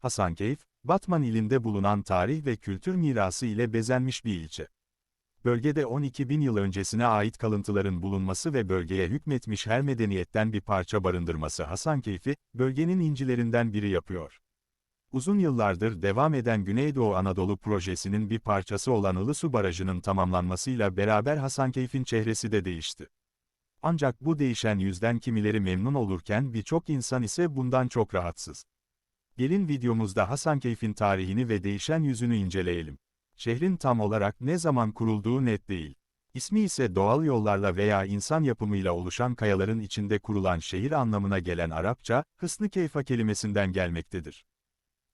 Hasankeyf, Batman ilinde bulunan tarih ve kültür mirası ile bezenmiş bir ilçe. Bölgede 12 bin yıl öncesine ait kalıntıların bulunması ve bölgeye hükmetmiş her medeniyetten bir parça barındırması Hasankeyf'i, bölgenin incilerinden biri yapıyor. Uzun yıllardır devam eden Güneydoğu Anadolu projesinin bir parçası olan Ilısu Barajı'nın tamamlanmasıyla beraber Hasankeyf'in çehresi de değişti. Ancak bu değişen yüzden kimileri memnun olurken birçok insan ise bundan çok rahatsız. Gelin videomuzda Hasankeyf'in tarihini ve değişen yüzünü inceleyelim. Şehrin tam olarak ne zaman kurulduğu net değil. İsmi ise doğal yollarla veya insan yapımıyla oluşan kayaların içinde kurulan şehir anlamına gelen Arapça, Hısnı Keyfa kelimesinden gelmektedir.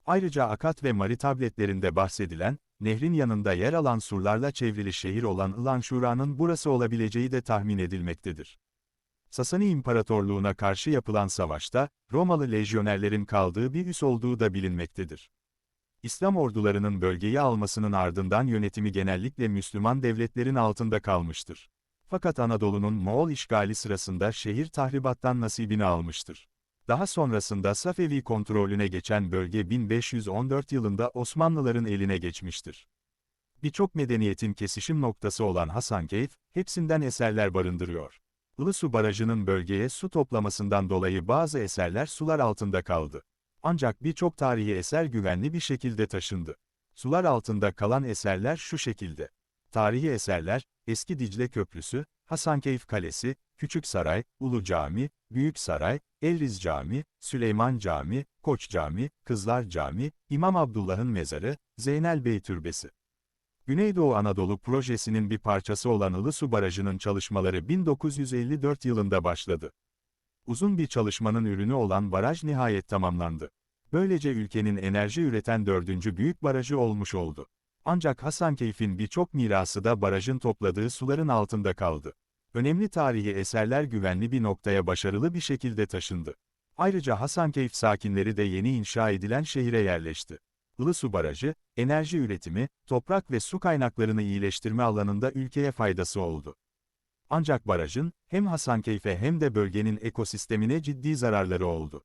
Ayrıca Akat ve Mari tabletlerinde bahsedilen, nehrin yanında yer alan surlarla çevrili şehir olan Ilan Şura'nın burası olabileceği de tahmin edilmektedir. Sasani İmparatorluğu'na karşı yapılan savaşta, Romalı lejyonerlerin kaldığı bir üs olduğu da bilinmektedir. İslam ordularının bölgeyi almasının ardından yönetimi genellikle Müslüman devletlerin altında kalmıştır. Fakat Anadolu'nun Moğol işgali sırasında şehir tahribattan nasibini almıştır. Daha sonrasında Safevi kontrolüne geçen bölge 1514 yılında Osmanlıların eline geçmiştir. Birçok medeniyetin kesişim noktası olan Hasankeyf, hepsinden eserler barındırıyor. Ilısu Barajı'nın bölgeye su toplamasından dolayı bazı eserler sular altında kaldı. Ancak birçok tarihi eser güvenli bir şekilde taşındı. Sular altında kalan eserler şu şekilde. Tarihi eserler, Eski Dicle Köprüsü, Hasankeyf Kalesi, Küçük Saray, Ulu Cami, Büyük Saray, Elriz Cami, Süleyman Cami, Koç Cami, Kızlar Cami, İmam Abdullah'ın mezarı, Zeynel Bey Türbesi. Güneydoğu Anadolu projesinin bir parçası olan Ilısu Barajı'nın çalışmaları 1954 yılında başladı. Uzun bir çalışmanın ürünü olan baraj nihayet tamamlandı. Böylece ülkenin enerji üreten dördüncü büyük barajı olmuş oldu. Ancak Hasankeyf'in birçok mirası da barajın topladığı suların altında kaldı. Önemli tarihi eserler güvenli bir noktaya başarılı bir şekilde taşındı. Ayrıca Hasankeyf sakinleri de yeni inşa edilen şehire yerleşti. Ilısu Barajı, enerji üretimi, toprak ve su kaynaklarını iyileştirme alanında ülkeye faydası oldu. Ancak barajın, hem Hasankeyf'e hem de bölgenin ekosistemine ciddi zararları oldu.